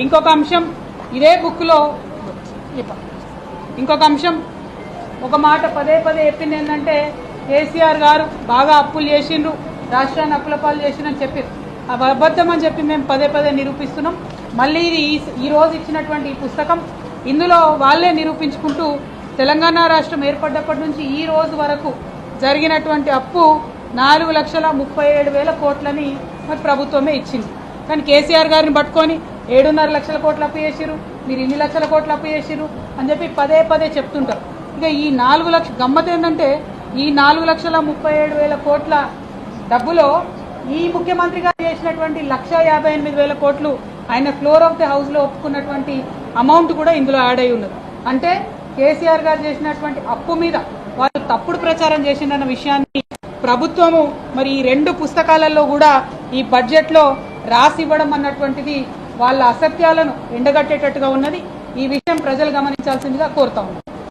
ఇంకొక అంశం ఇదే బుక్లో ఇంకొక అంశం ఒక మాట పదే పదే చెప్పింది ఏంటంటే కేసీఆర్ గారు బాగా అప్పులు చేసిండ్రు రాష్ట్రాన్ని అప్పుల పాలు చేసిండ్రని చెప్పారు అవి అబద్ధం అని చెప్పి మేము పదే పదే నిరూపిస్తున్నాం. మళ్ళీ ఇది ఈ- ఈ రోజు ఇచ్చినటువంటి ఈ పుస్తకం ఇందులో వాళ్ళే నిరూపించుకుంటూ తెలంగాణ రాష్ట్రం ఏర్పడ్డప్పటి నుంచి ఈ రోజు వరకు జరిగినటువంటి అప్పు నాలుగు లక్షల ముప్పై ఏడు వేల కోట్లని మరి ప్రభుత్వమే ఇచ్చింది. కానీ కేసీఆర్ గారిని పట్టుకొని ఏడున్నర లక్షల కోట్లు అప్పు చేసిరు మీరు ఇన్ని లక్షల కోట్లు అప్పు చేసిరు అని చెప్పి పదే పదే చెప్తుంటారు. ఇక ఈ నాలుగు లక్ష గమ్మత్ ఏంటంటే ఈ నాలుగు లక్షల ముప్పై ఏడు వేల కోట్ల డబ్బులో ఈ ముఖ్యమంత్రి గారు చేసినటువంటి లక్ష యాభై ఎనిమిది వేల కోట్లు ఆయన ఫ్లోర్ ఆఫ్ ది హౌస్లో ఒప్పుకున్నటువంటి అమౌంట్ కూడా ఇందులో యాడ్ అయి ఉన్నది. అంటే కేసీఆర్ గారు చేసినటువంటి అప్పు మీద వాళ్ళు తప్పుడు ప్రచారం చేసిందన్న విషయాన్ని ప్రభుత్వము మరి ఈ రెండు పుస్తకాలలో కూడా ఈ బడ్జెట్లో రాసి ఇవ్వడం అన్నటువంటిది వాళ్ళ అసత్యాలను ఎండగట్టేటట్టుగా ఉన్నది. ఈ విషయం ప్రజలు గమనించాల్సిందిగా కోరుతా ఉన్నాం.